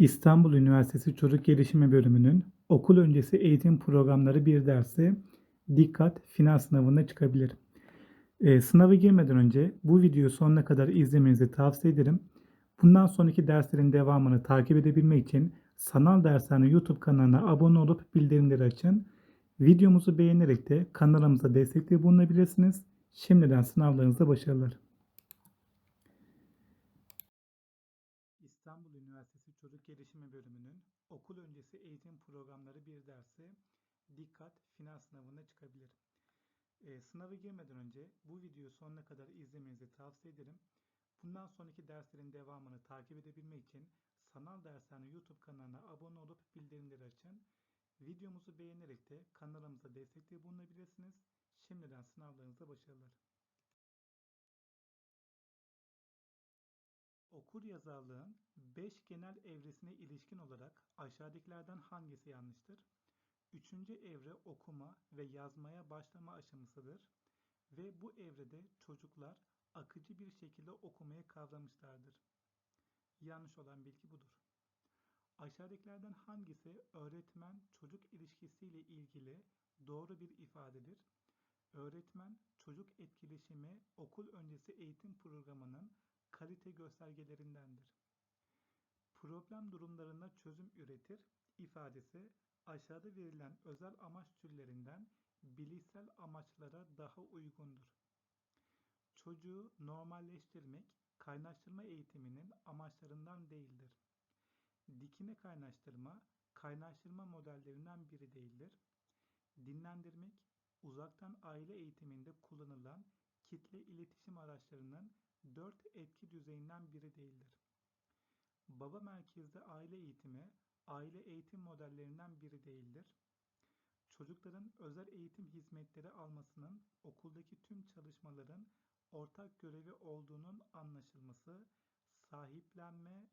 İstanbul Üniversitesi Çocuk Gelişimi Bölümünün okul öncesi eğitim programları bir dersi Dikkat Final sınavına çıkabilir. Ee, sınava girmeden önce bu videoyu sonuna kadar izlemenizi tavsiye ederim. Bundan sonraki derslerin devamını takip edebilmek için Sanal Dershane YouTube kanalına abone olup bildirimleri açın. Videomuzu beğenerek de kanalımıza destekte bulunabilirsiniz. Şimdiden sınavlarınızda başarılar. İstanbul Üniversitesi Çocuk Gelişimi Bölümünün okul öncesi eğitim programları bir dersi Dikkat Final sınavına çıkabilir. Ee, sınava girmeden önce bu videoyu sonuna kadar izlemenizi tavsiye ederim. Bundan sonraki derslerin devamını takip edebilmek için Sanal Dershane YouTube kanalına abone olup bildirimleri açın. Videomuzu beğenerek de kanalımıza destekte bulunabilirsiniz. Şimdiden sınavlarınızda başarılar. Okur yazarlığın 5 genel evresine ilişkin olarak aşağıdakilerden hangisi yanlıştır? Üçüncü evre okuma ve yazmaya başlama aşamasıdır ve bu evrede çocuklar akıcı bir şekilde okumayı kavramışlardır. Yanlış olan bilgi budur. Aşağıdakilerden hangisi öğretmen-çocuk ilişkisiyle ilgili doğru bir ifadedir? Öğretmen-çocuk etkileşimi okul öncesi eğitim programının kalite göstergelerindendir. Problem durumlarına çözüm üretir ifadesi aşağıda verilen özel amaç türlerinden bilişsel amaçlara daha uygundur. Çocuğu normalleştirmek kaynaştırma eğitiminin amaçlarından değildir. Dikine kaynaştırma kaynaştırma modellerinden biri değildir. Dinlendirmek uzaktan aile eğitiminde kullanılan kitle iletişim araçlarının dört etki düzeyinden biri değildir. Baba merkezli aile eğitimi aile eğitim modellerinden biri değildir. Çocukların özel eğitim hizmetleri almasının okuldaki tüm çalışmaların ortak görevi olduğunun anlaşılması, sahiplenme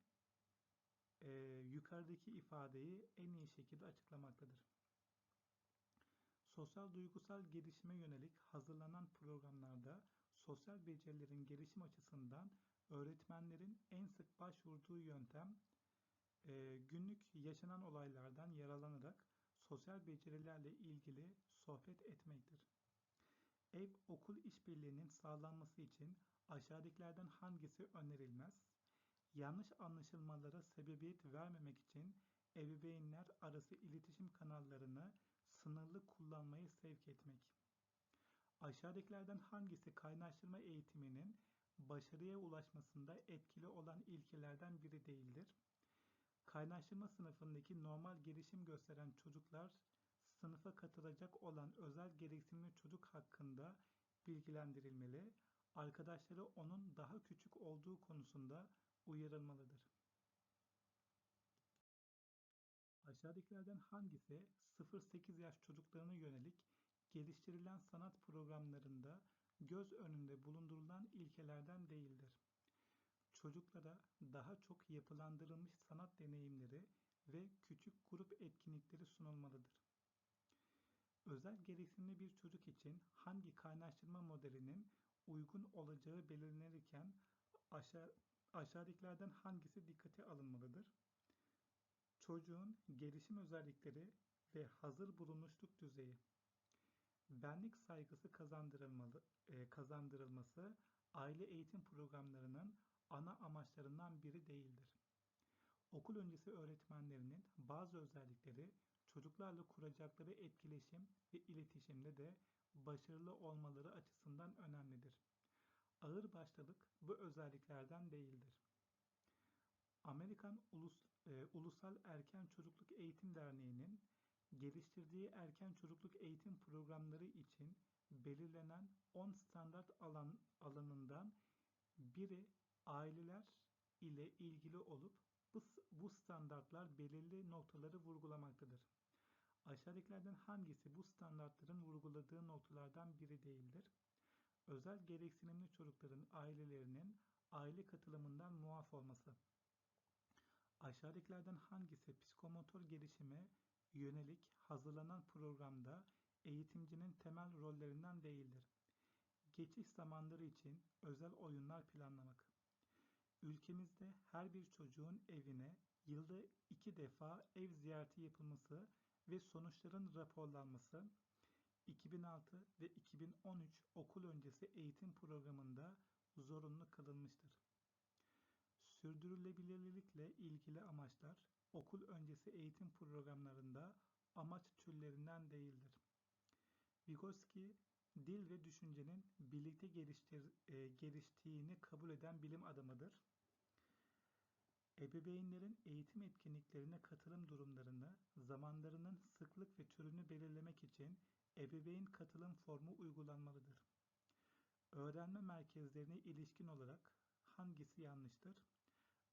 e, yukarıdaki ifadeyi en iyi şekilde açıklamaktadır. Sosyal duygusal gelişime yönelik hazırlanan programlarda sosyal becerilerin gelişim açısından öğretmenlerin en sık başvurduğu yöntem e, günlük yaşanan olaylardan yararlanarak sosyal becerilerle ilgili sohbet etmektir. Ev-okul işbirliğinin sağlanması için aşağıdakilerden hangisi önerilmez? Yanlış anlaşılmalara sebebiyet vermemek için ebeveynler arası iletişim kanallarını sınırlı kullanmayı sevk etmek. Aşağıdakilerden hangisi kaynaştırma eğitiminin başarıya ulaşmasında etkili olan ilkelerden biri değildir? Kaynaştırma sınıfındaki normal gelişim gösteren çocuklar sınıfa katılacak olan özel gereksinimli çocuk hakkında bilgilendirilmeli, arkadaşları onun daha küçük olduğu konusunda uyarılmalıdır. Aşağıdakilerden hangisi 0-8 yaş çocuklarına yönelik geliştirilen sanat programlarında göz önünde bulundurulan ilkelerden değildir? Çocuklara daha çok yapılandırılmış sanat deneyimleri ve küçük grup etkinlikleri sunulmalıdır. Özel gereksinimli bir çocuk için hangi kaynaştırma modelinin uygun olacağı belirlenirken aşağı, aşağıdakilerden hangisi dikkate alınmalıdır? Çocuğun gelişim özellikleri ve hazır bulunuşluk düzeyi. Benlik saygısı kazandırılmalı, e, kazandırılması aile eğitim programlarının ana amaçlarından biri değildir. Okul öncesi öğretmenlerinin bazı özellikleri çocuklarla kuracakları etkileşim ve iletişimde de başarılı olmaları açısından önemlidir. Ağır başlılık bu özelliklerden değildir. Amerikan Ulus, e, Ulusal Erken Çocukluk Eğitim Derneği'nin geliştirdiği erken çocukluk eğitim programları için belirlenen 10 standart alan alanından biri aileler ile ilgili olup bu, bu standartlar belirli noktaları vurgulamaktadır. Aşağıdakilerden hangisi bu standartların vurguladığı noktalardan biri değildir? Özel gereksinimli çocukların ailelerinin aile katılımından muaf olması. Aşağıdakilerden hangisi psikomotor gelişime yönelik hazırlanan programda eğitimcinin temel rollerinden değildir? Geçiş zamanları için özel oyunlar planlamak. ülkemizde her bir çocuğun evine yılda iki defa ev ziyareti yapılması ve sonuçların raporlanması 2006 ve 2013 okul öncesi eğitim programında zorunlu kılınmıştır. Sürdürülebilirlikle ilgili amaçlar okul öncesi eğitim programlarında amaç türlerinden değildir. Vygotsky, dil ve düşüncenin birlikte geliştir, e, geliştiğini kabul eden bilim adamıdır. Ebeveynlerin eğitim etkinliklerine katılım durumlarında zamanlarının sıklık ve türünü belirlemek için ebeveyn katılım formu uygulanmalıdır. Öğrenme merkezlerine ilişkin olarak hangisi yanlıştır?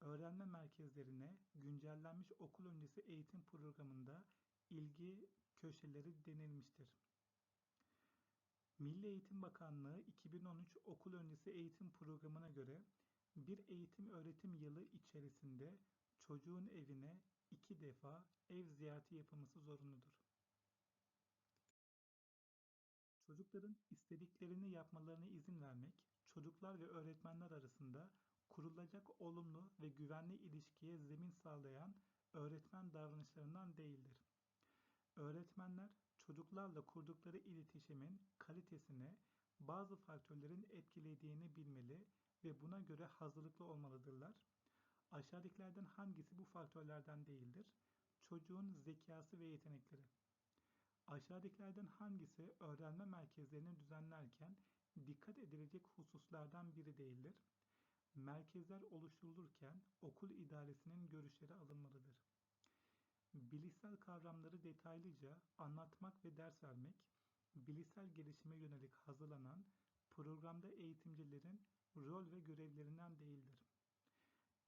Öğrenme merkezlerine güncellenmiş okul öncesi eğitim programında ilgi köşeleri denilmiştir. Milli Eğitim Bakanlığı 2013 okul öncesi eğitim programına göre bir eğitim öğretim yılı içerisinde çocuğun evine iki defa ev ziyareti yapılması zorunludur. Çocukların istediklerini yapmalarına izin vermek, çocuklar ve öğretmenler arasında kurulacak olumlu ve güvenli ilişkiye zemin sağlayan öğretmen davranışlarından değildir. Öğretmenler çocuklarla kurdukları iletişimin kalitesine bazı faktörlerin etkilediğini bilmeli ve buna göre hazırlıklı olmalıdırlar. Aşağıdakilerden hangisi bu faktörlerden değildir? Çocuğun zekası ve yetenekleri. Aşağıdakilerden hangisi öğrenme merkezlerini düzenlerken dikkat edilecek hususlardan biri değildir? Merkezler oluşturulurken okul idaresinin görüşleri alınmalıdır. Bilişsel kavramları detaylıca anlatmak ve ders vermek, bilişsel gelişime yönelik hazırlanan programda eğitimcilerin rol ve görevlerinden değildir.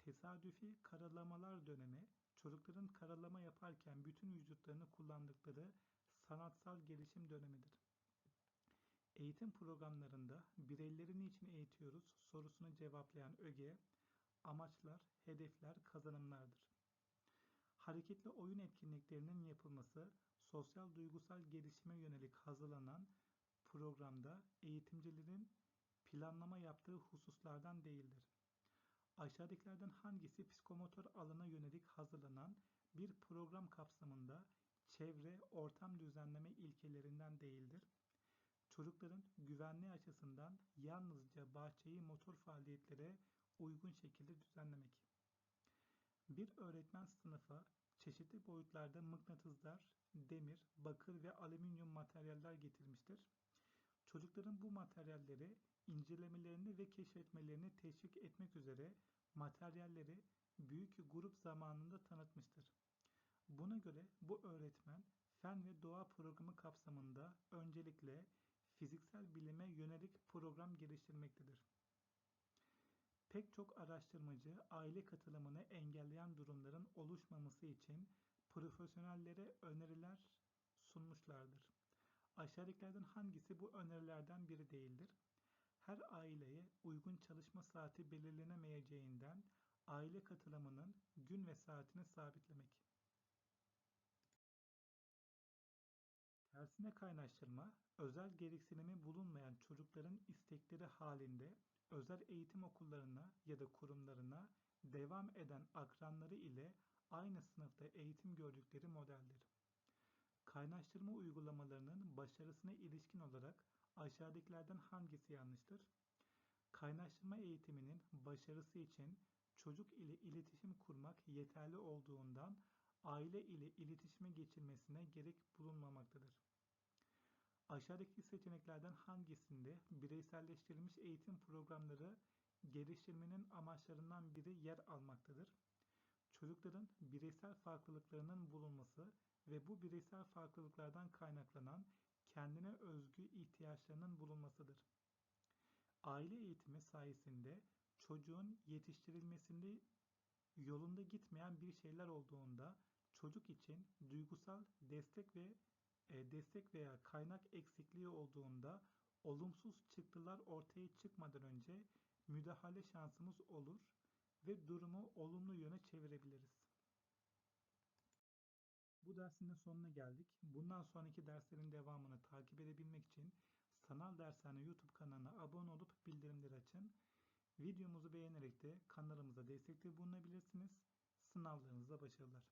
Tesadüfi karalamalar dönemi, çocukların karalama yaparken bütün vücutlarını kullandıkları sanatsal gelişim dönemidir. Eğitim programlarında bireyleri niçin eğitiyoruz sorusunu cevaplayan öge, amaçlar, hedefler, kazanımlardır. Hareketli oyun etkinliklerinin yapılması, sosyal duygusal gelişime yönelik hazırlanan programda eğitimcilerin planlama yaptığı hususlardan değildir. Aşağıdakilerden hangisi psikomotor alana yönelik hazırlanan bir program kapsamında çevre, ortam düzenleme ilkelerinden değildir? Çocukların güvenliği açısından yalnızca bahçeyi motor faaliyetlere uygun şekilde düzenlemek. Bir öğretmen sınıfa çeşitli boyutlarda mıknatıslar, demir, bakır ve alüminyum materyaller getirmiştir. Çocukların bu materyalleri incelemelerini ve keşfetmelerini teşvik etmek üzere materyalleri büyük grup zamanında tanıtmıştır. Buna göre bu öğretmen fen ve doğa programı kapsamında öncelikle fiziksel bilime yönelik program geliştirmektedir. Pek çok araştırmacı aile katılımını engelleyen durumların oluşmaması için profesyonellere öneriler sunmuşlardır. Aşağıdakilerden hangisi bu önerilerden biri değildir? Her aileye uygun çalışma saati belirlenemeyeceğinden aile katılımının gün ve saatini sabitlemek. Tersine kaynaştırma, özel gereksinimi bulunmayan çocukların istekleri halinde özel eğitim okullarına ya da kurumlarına devam eden akranları ile aynı sınıfta eğitim gördükleri modeldir. Kaynaştırma uygulamalarının başarısına ilişkin olarak aşağıdakilerden hangisi yanlıştır? Kaynaştırma eğitiminin başarısı için çocuk ile iletişim kurmak yeterli olduğundan aile ile iletişime geçilmesine gerek bulunmamaktadır. Aşağıdaki seçeneklerden hangisinde bireyselleştirilmiş eğitim programları geliştirmenin amaçlarından biri yer almaktadır? Çocukların bireysel farklılıklarının bulunması ve bu bireysel farklılıklardan kaynaklanan kendine özgü ihtiyaçlarının bulunmasıdır. Aile eğitimi sayesinde çocuğun yetiştirilmesinde yolunda gitmeyen bir şeyler olduğunda çocuk için duygusal destek ve destek veya kaynak eksikliği olduğunda olumsuz çıktılar ortaya çıkmadan önce müdahale şansımız olur ve durumu olumlu yöne çevirebiliriz. Bu dersin de sonuna geldik. Bundan sonraki derslerin devamını takip edebilmek için Sanal Dershane YouTube kanalına abone olup bildirimleri açın. Videomuzu beğenerek de kanalımıza destekte bulunabilirsiniz. Sınavlarınızda başarılar.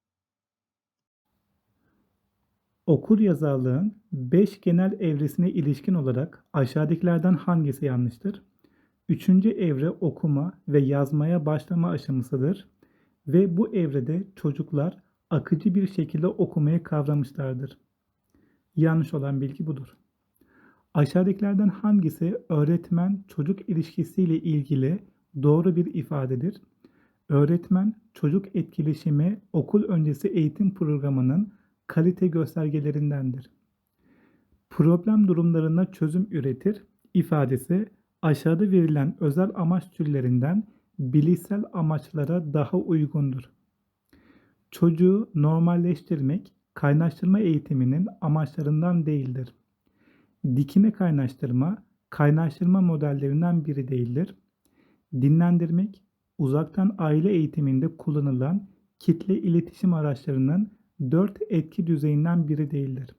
Okur yazarlığın 5 genel evresine ilişkin olarak aşağıdakilerden hangisi yanlıştır? Üçüncü evre okuma ve yazmaya başlama aşamasıdır ve bu evrede çocuklar akıcı bir şekilde okumayı kavramışlardır. Yanlış olan bilgi budur. Aşağıdakilerden hangisi öğretmen çocuk ilişkisiyle ilgili doğru bir ifadedir? Öğretmen çocuk etkileşimi okul öncesi eğitim programının kalite göstergelerindendir. Problem durumlarına çözüm üretir ifadesi aşağıda verilen özel amaç türlerinden bilişsel amaçlara daha uygundur. Çocuğu normalleştirmek kaynaştırma eğitiminin amaçlarından değildir. Dikine kaynaştırma kaynaştırma modellerinden biri değildir. Dinlendirmek uzaktan aile eğitiminde kullanılan kitle iletişim araçlarının dört etki düzeyinden biri değildir.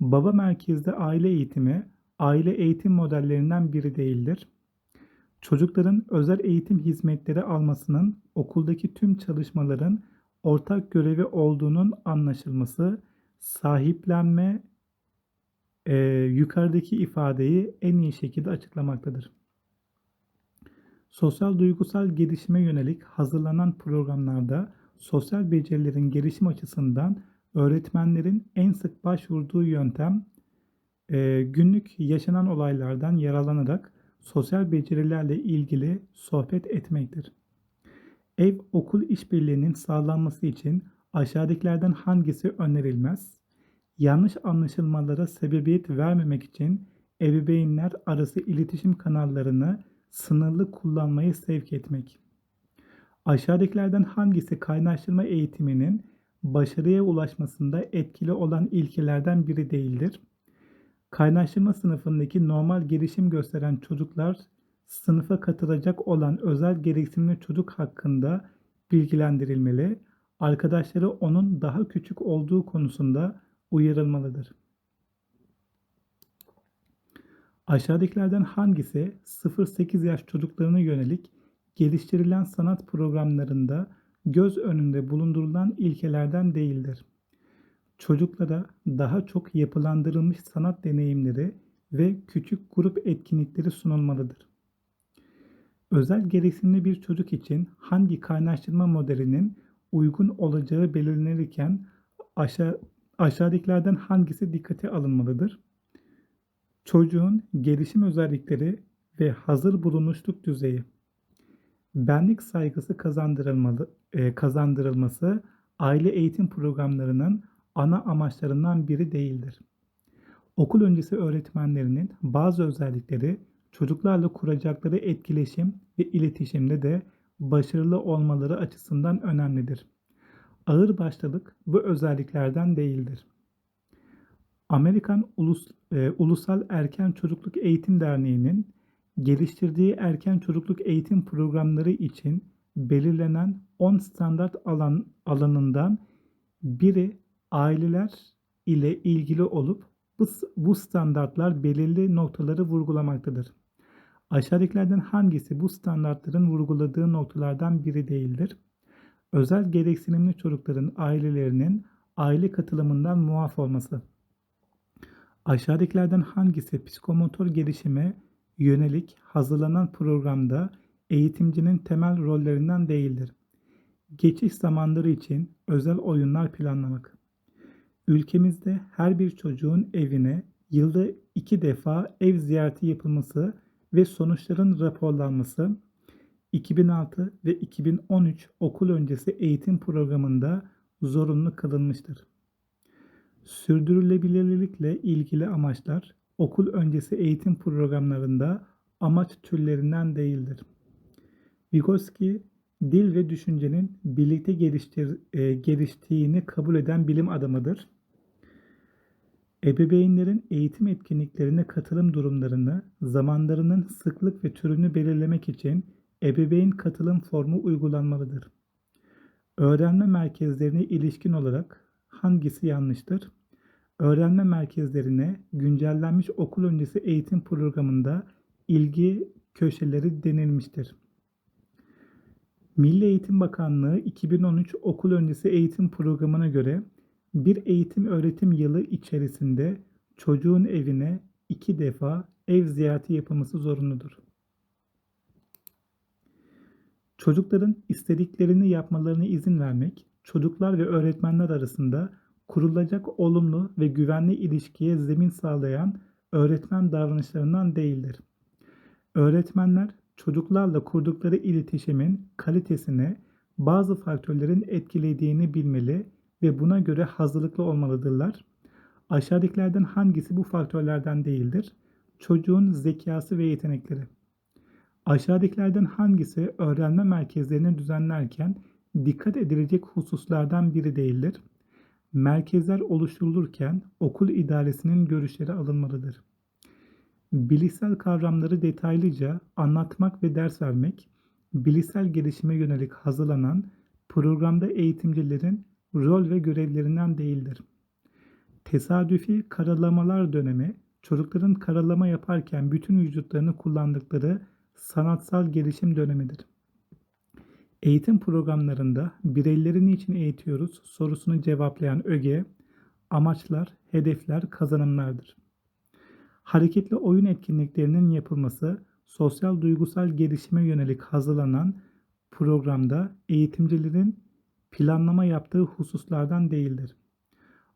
Baba merkezde aile eğitimi aile eğitim modellerinden biri değildir. Çocukların özel eğitim hizmetleri almasının okuldaki tüm çalışmaların ortak görevi olduğunun anlaşılması, sahiplenme e, yukarıdaki ifadeyi en iyi şekilde açıklamaktadır. Sosyal duygusal gelişime yönelik hazırlanan programlarda sosyal becerilerin gelişim açısından öğretmenlerin en sık başvurduğu yöntem e, günlük yaşanan olaylardan yararlanarak sosyal becerilerle ilgili sohbet etmektir. Ev okul işbirliğinin sağlanması için aşağıdakilerden hangisi önerilmez? Yanlış anlaşılmalara sebebiyet vermemek için ebeveynler arası iletişim kanallarını sınırlı kullanmayı sevk etmek. Aşağıdakilerden hangisi kaynaştırma eğitiminin başarıya ulaşmasında etkili olan ilkelerden biri değildir? Kaynaştırma sınıfındaki normal gelişim gösteren çocuklar sınıfa katılacak olan özel gereksinimli çocuk hakkında bilgilendirilmeli, arkadaşları onun daha küçük olduğu konusunda uyarılmalıdır. Aşağıdakilerden hangisi 0-8 yaş çocuklarına yönelik geliştirilen sanat programlarında göz önünde bulundurulan ilkelerden değildir? Çocuklara daha çok yapılandırılmış sanat deneyimleri ve küçük grup etkinlikleri sunulmalıdır. Özel gereksinimli bir çocuk için hangi kaynaştırma modelinin uygun olacağı belirlenirken aşağı, aşağıdakilerden hangisi dikkate alınmalıdır? Çocuğun gelişim özellikleri ve hazır bulunuşluk düzeyi. Benlik saygısı kazandırılmalı, e, kazandırılması aile eğitim programlarının ana amaçlarından biri değildir. Okul öncesi öğretmenlerinin bazı özellikleri çocuklarla kuracakları etkileşim ve iletişimde de başarılı olmaları açısından önemlidir. Ağır başlılık bu özelliklerden değildir. Amerikan Ulus, e, Ulusal Erken Çocukluk Eğitim Derneği'nin geliştirdiği erken çocukluk eğitim programları için belirlenen 10 standart alan alanından biri aileler ile ilgili olup bu, bu standartlar belirli noktaları vurgulamaktadır. Aşağıdakilerden hangisi bu standartların vurguladığı noktalardan biri değildir? Özel gereksinimli çocukların ailelerinin aile katılımından muaf olması. Aşağıdakilerden hangisi psikomotor gelişime yönelik hazırlanan programda eğitimcinin temel rollerinden değildir? Geçiş zamanları için özel oyunlar planlamak. Ülkemizde her bir çocuğun evine yılda iki defa ev ziyareti yapılması ve sonuçların raporlanması 2006 ve 2013 okul öncesi eğitim programında zorunlu kılınmıştır. Sürdürülebilirlikle ilgili amaçlar okul öncesi eğitim programlarında amaç türlerinden değildir. Vygotsky, dil ve düşüncenin birlikte geliştir, e, geliştiğini kabul eden bilim adamıdır. Ebeveynlerin eğitim etkinliklerine katılım durumlarını, zamanlarının sıklık ve türünü belirlemek için ebeveyn katılım formu uygulanmalıdır. Öğrenme merkezlerine ilişkin olarak hangisi yanlıştır? Öğrenme merkezlerine güncellenmiş okul öncesi eğitim programında ilgi köşeleri denilmiştir. Milli Eğitim Bakanlığı 2013 okul öncesi eğitim programına göre bir eğitim öğretim yılı içerisinde çocuğun evine iki defa ev ziyareti yapılması zorunludur. Çocukların istediklerini yapmalarına izin vermek, çocuklar ve öğretmenler arasında kurulacak olumlu ve güvenli ilişkiye zemin sağlayan öğretmen davranışlarından değildir. Öğretmenler çocuklarla kurdukları iletişimin kalitesini bazı faktörlerin etkilediğini bilmeli ve buna göre hazırlıklı olmalıdırlar. Aşağıdakilerden hangisi bu faktörlerden değildir? Çocuğun zekası ve yetenekleri. Aşağıdakilerden hangisi öğrenme merkezlerini düzenlerken dikkat edilecek hususlardan biri değildir? Merkezler oluşturulurken okul idaresinin görüşleri alınmalıdır. Bilişsel kavramları detaylıca anlatmak ve ders vermek, bilişsel gelişime yönelik hazırlanan programda eğitimcilerin rol ve görevlerinden değildir. Tesadüfi karalamalar dönemi, çocukların karalama yaparken bütün vücutlarını kullandıkları sanatsal gelişim dönemidir. Eğitim programlarında bireyleri niçin eğitiyoruz sorusunu cevaplayan öge, amaçlar, hedefler, kazanımlardır. Hareketli oyun etkinliklerinin yapılması, sosyal duygusal gelişime yönelik hazırlanan programda eğitimcilerin planlama yaptığı hususlardan değildir.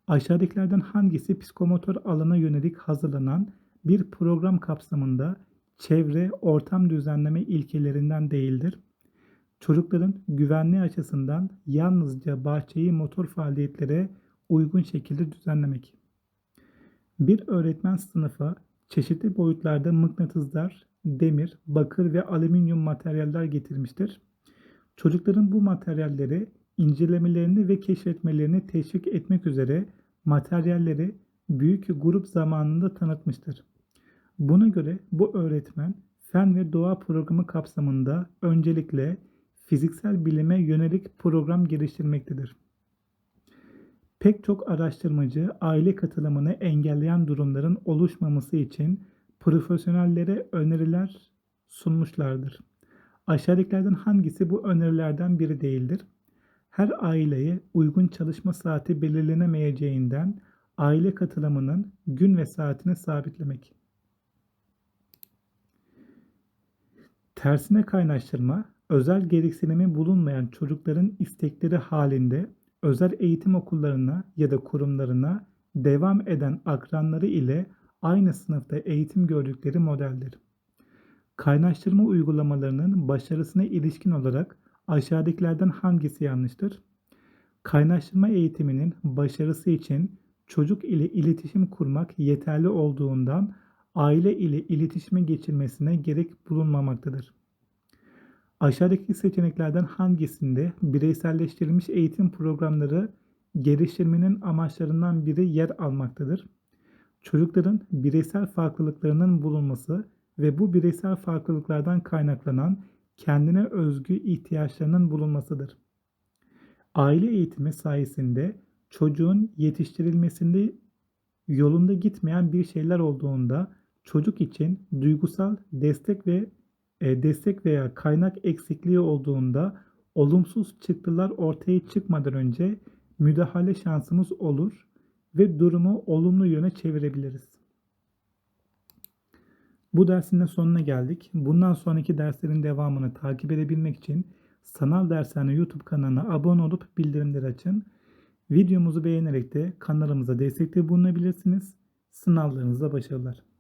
Aşağıdakilerden hangisi psikomotor alana yönelik hazırlanan bir program kapsamında çevre, ortam düzenleme ilkelerinden değildir? Çocukların güvenliği açısından yalnızca bahçeyi motor faaliyetlere uygun şekilde düzenlemek. Bir öğretmen sınıfa çeşitli boyutlarda mıknatıslar, demir, bakır ve alüminyum materyaller getirmiştir. Çocukların bu materyalleri incelemelerini ve keşfetmelerini teşvik etmek üzere materyalleri büyük grup zamanında tanıtmıştır. Buna göre bu öğretmen fen ve doğa programı kapsamında öncelikle fiziksel bilime yönelik program geliştirmektedir. Pek çok araştırmacı aile katılımını engelleyen durumların oluşmaması için profesyonellere öneriler sunmuşlardır. Aşağıdakilerden hangisi bu önerilerden biri değildir? Her aileye uygun çalışma saati belirlenemeyeceğinden aile katılımının gün ve saatini sabitlemek. Tersine kaynaştırma, özel gereksinimi bulunmayan çocukların istekleri halinde özel eğitim okullarına ya da kurumlarına devam eden akranları ile aynı sınıfta eğitim gördükleri modeldir. Kaynaştırma uygulamalarının başarısına ilişkin olarak aşağıdakilerden hangisi yanlıştır? Kaynaştırma eğitiminin başarısı için çocuk ile iletişim kurmak yeterli olduğundan aile ile iletişime geçirmesine gerek bulunmamaktadır. Aşağıdaki seçeneklerden hangisinde bireyselleştirilmiş eğitim programları geliştirmenin amaçlarından biri yer almaktadır? Çocukların bireysel farklılıklarının bulunması ve bu bireysel farklılıklardan kaynaklanan kendine özgü ihtiyaçlarının bulunmasıdır. Aile eğitimi sayesinde çocuğun yetiştirilmesinde yolunda gitmeyen bir şeyler olduğunda çocuk için duygusal destek ve destek veya kaynak eksikliği olduğunda olumsuz çıktılar ortaya çıkmadan önce müdahale şansımız olur ve durumu olumlu yöne çevirebiliriz. Bu dersin de sonuna geldik. Bundan sonraki derslerin devamını takip edebilmek için Sanal Dershane YouTube kanalına abone olup bildirimleri açın. Videomuzu beğenerek de kanalımıza destekte bulunabilirsiniz. Sınavlarınızda başarılar.